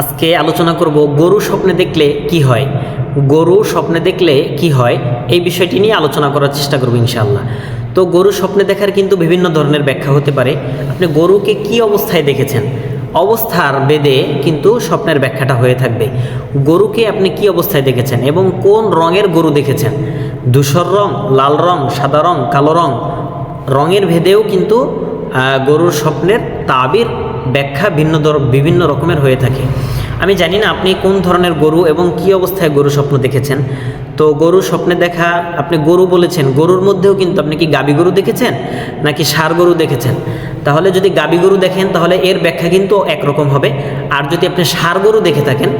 আজকে আলোচনা করব গরু স্বপ্নে দেখলে কি হয়? গরু স্বপ্নে দেখলে কি হয়? এই বিষয়টি নিয়ে আলোচনা করার চেষ্টা করব ইনশাআল্লাহ। তো গরু স্বপ্নে দেখার কিন্তু বিভিন্ন ধরনের ব্যাখ্যা হতে পারে। আপনি গরুকে কি অবস্থায় দেখেছেন? অবস্থার বেদে কিন্তু স্বপ্নের ব্যাখ্যাটা হয়ে থাকবে। গরুকে আপনি কি অবস্থায় দেখেছেন এবং কোন রঙের গরু দেখেছেন? ধূসর রং, লাল রং, সাদা রং, কালো রং, রঙের ভেদেও কিন্তু গরুর স্বপ্নের তাবির ব্যাখ্যা ভিন্ন বিভিন্ন রকমের হয়ে থাকে। আমি জানি না আপনি কোন ধরনের গরু এবং কি অবস্থায় গরু স্বপ্ন দেখেছেন। তো গরু স্বপ্নে দেখা, আপনি গরু বলেছেন, গরুর মধ্যেও কিন্তু আপনি কি গাবি গরু দেখেছেন নাকি সার গরু দেখেছেন? তাহলে যদি গাবি গরু দেখেন, তাহলে এর ব্যাখ্যা কিন্তু একরকম হবে। আর যদি আপনি সার গরু দেখে থাকেন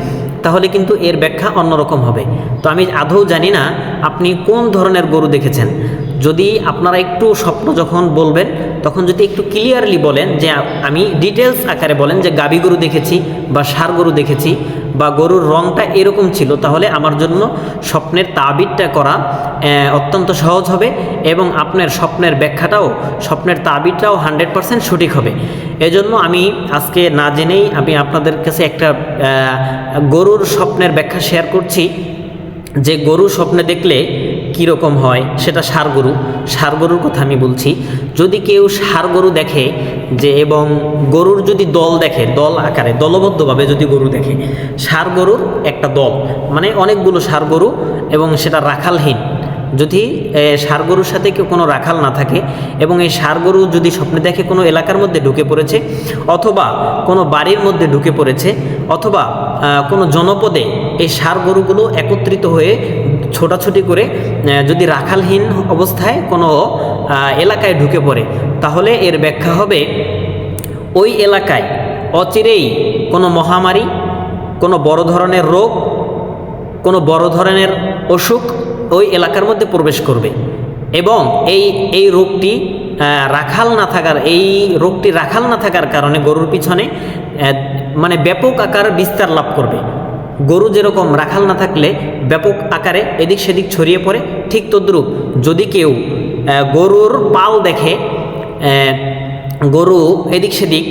তাহলে কিন্তু এর ব্যাখ্যা অন্যরকম হবে। তো আমি আদৌ জানি না আপনি কোন ধরনের গরু দেখেছেন। যদি আপনারা একটু স্বপ্ন যখন বলবেন, তখন যদি একটু ক্লিয়ারলি বলেন যে আমি ডিটেলস আকারে বলেন যে গাবি গরু দেখেছি বা সার গরু দেখেছি বা গরুর রঙটা এরকম ছিল, তাহলে আমার জন্য স্বপ্নের তাবিরটা করা অত্যন্ত সহজ হবে এবং আপনার স্বপ্নের ব্যাখ্যাটাও, স্বপ্নের তাবিরটাও হান্ড্রেড পারসেন্ট সঠিক হবে। এজন্য আমি আজকে না জেনেই আমি আপনাদের কাছে একটা গরুর স্বপ্নের ব্যাখ্যা শেয়ার করছি। যে গরু স্বপ্নে দেখলে কীরকম হয় সেটা ষাঁড় গরু ষাঁড় গরুর কথা আমি বলছি, যদি কেউ ষাঁড় গরু দেখে যে এবং গরুর যদি দল দেখে, দল আকারে, দলবদ্ধভাবে যদি গরু দেখে ষাঁড় গরুর একটা দল মানে অনেকগুলো ষাঁড় গরু এবং সেটা রাখালহীন। যদি গরুর সাথে কেউ কোনো রাখাল না থাকে এবং এই গরু যদি স্বপ্নে দেখে কোনো এলাকার মধ্যে ঢুকে পড়েছে অথবা কোনো বাড়ির মধ্যে ঢুকে পড়েছে অথবা কোনো জনপদে এই গরুগুলো একত্রিত হয়ে ছোটাছুটি করে যদি রাখালহীন অবস্থায় কোনো এলাকায় ঢুকে পড়ে, তাহলে এর ব্যাখ্যা হবে, ওই এলাকায় অচিরেই কোনো মহামারী, কোনো বড় ধরনের রোগ, কোনো বড় ধরনের অসুখ ওই এলাকার মধ্যে প্রবেশ করবে। এবং এই এই রোগটি রাখাল না থাকার, এই রোগটি রাখাল না থাকার কারণে গরুর পিছনে মানে ব্যাপক আকার বিস্তার লাভ করবে। গরু যেরকম রাখাল না থাকলে ব্যাপক আকারে এদিক সেদিক ছড়িয়ে পড়ে, ঠিক তদ্রূপ যদি কেউ গরুর পাল দেখে গরু এদিক সেদিক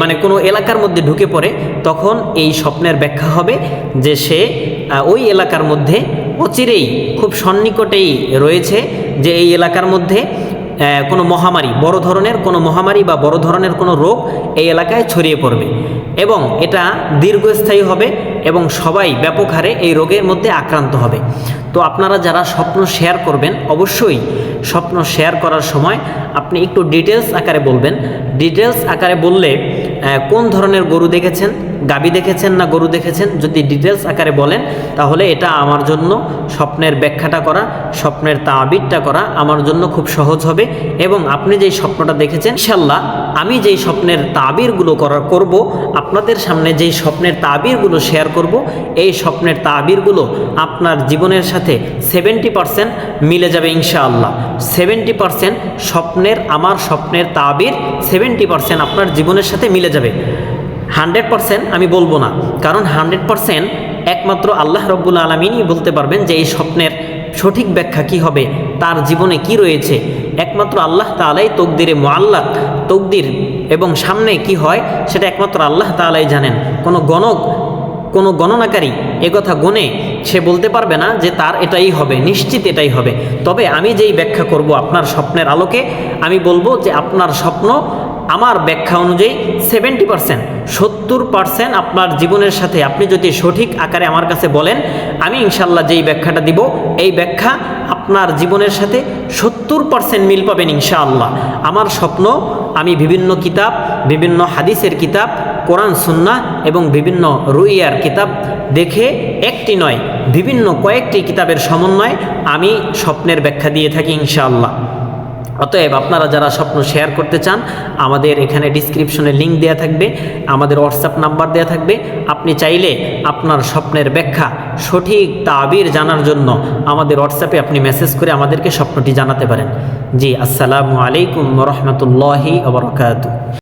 মানে কোনো এলাকার মধ্যে ঢুকে পড়ে, তখন এই স্বপ্নের ব্যাখ্যা হবে যে সে ওই এলাকার মধ্যে অচিরেই, খুব সন্নিকটেই রয়েছে যে এই এলাকার মধ্যে কোনো মহামারী, বড় ধরনের কোনো মহামারী বা বড় ধরনের কোনো রোগ এই এলাকায় ছড়িয়ে পড়বে। এবং এটা দীর্ঘস্থায়ী হবে এবং সবাই ব্যাপক হারে এই রোগের মধ্যে আক্রান্ত হবে। তো আপনারা যারা স্বপ্ন শেয়ার করবেন, অবশ্যই স্বপ্ন শেয়ার করার সময় আপনি একটু ডিটেলস আকারে বলবেন। ডিটেলস আকারে বললে কোন ধরনের গরু দেখেছেন? গাবি দেখেছেন না গরু দেখেছেন যদি ডিটেলস আকারে বলেন, তাহলে এটা আমার জন্য স্বপ্নের ব্যাখ্যাটা করা, স্বপ্নের তাবিরটা করা আমার জন্য খুব সহজ হবে। এবং আপনি যেই স্বপ্নটা দেখেছেন ইনশাল্লাহ আমি যেই স্বপ্নের তাবিরগুলো করা, করব, আপনাদের সামনে যেই স্বপ্নের তাবিরগুলো শেয়ার করব, এই স্বপ্নের তাবিরগুলো আপনার জীবনের সাথে সেভেন্টি পারসেন্ট মিলে যাবে ইনশাআল্লাহ। সেভেন্টি পারসেন্ট স্বপ্নের, আমার স্বপ্নের তাবির সেভেন্টি পারসেন্ট আপনার জীবনের সাথে মিলে যাবে। হান্ড্রেড পারসেন্ট আমি বলব না। কারণ হান্ড্রেড পারসেন্ট একমাত্র আল্লাহ রব্বুল আলমিনই বলতে পারবেন যে এই স্বপ্নের সঠিক ব্যাখ্যা কি হবে, তার জীবনে কি রয়েছে। একমাত্র আল্লাহ তালাই তকদিরে মোয়াল্লাক তকদির এবং সামনে কি হয়, সেটা একমাত্র আল্লাহ তালাই জানেন। কোনো গণক, কোনো গণনাকারী একথা গণে, সে বলতে পারবে না যে তার এটাই হবে, নিশ্চিত এটাই হবে। তবে আমি যেই ব্যাখ্যা করব আপনার স্বপ্নের আলোকে, আমি বলব যে আপনার স্বপ্ন আমার ব্যাখ্যা অনুযায়ী সেভেন্টি পার্সেন্ট সত্তর পার্সেন্ট আপনার জীবনের সাথে। আপনি যদি সঠিক আকারে আমার কাছে বলেন, আমি ইনশাল্লাহ যেই ব্যাখ্যাটা দিব, এই ব্যাখ্যা আপনার জীবনের সাথে সত্তর পার্সেন্ট মিল পাবেন ইনশাআল্লাহ। আমার স্বপ্ন, আমি বিভিন্ন কিতাব, বিভিন্ন হাদিসের কিতাব, কোরআন সুন্না এবং বিভিন্ন রুইয়ার কিতাব দেখে একটি নয়, বিভিন্ন কয়েকটি কিতাবের সমন্বয়ে আমি স্বপ্নের ব্যাখ্যা দিয়ে থাকি ইনশাআল্লাহ। অতএব আপনারা যারা স্বপ্ন শেয়ার করতে চান, আমাদের এখানে ডিসক্রিপশনে লিঙ্ক দেওয়া থাকবে, আমাদের হোয়াটসঅ্যাপ নাম্বার দেওয়া থাকবে। আপনি চাইলে আপনার স্বপ্নের ব্যাখ্যা, সঠিক তাবির জানার জন্য আমাদের হোয়াটসঅ্যাপে আপনি মেসেজ করে আমাদেরকে স্বপ্নটি জানাতে পারেন। জি, আসসালামু আলাইকুম রহমতুল্লাহি আবরকাত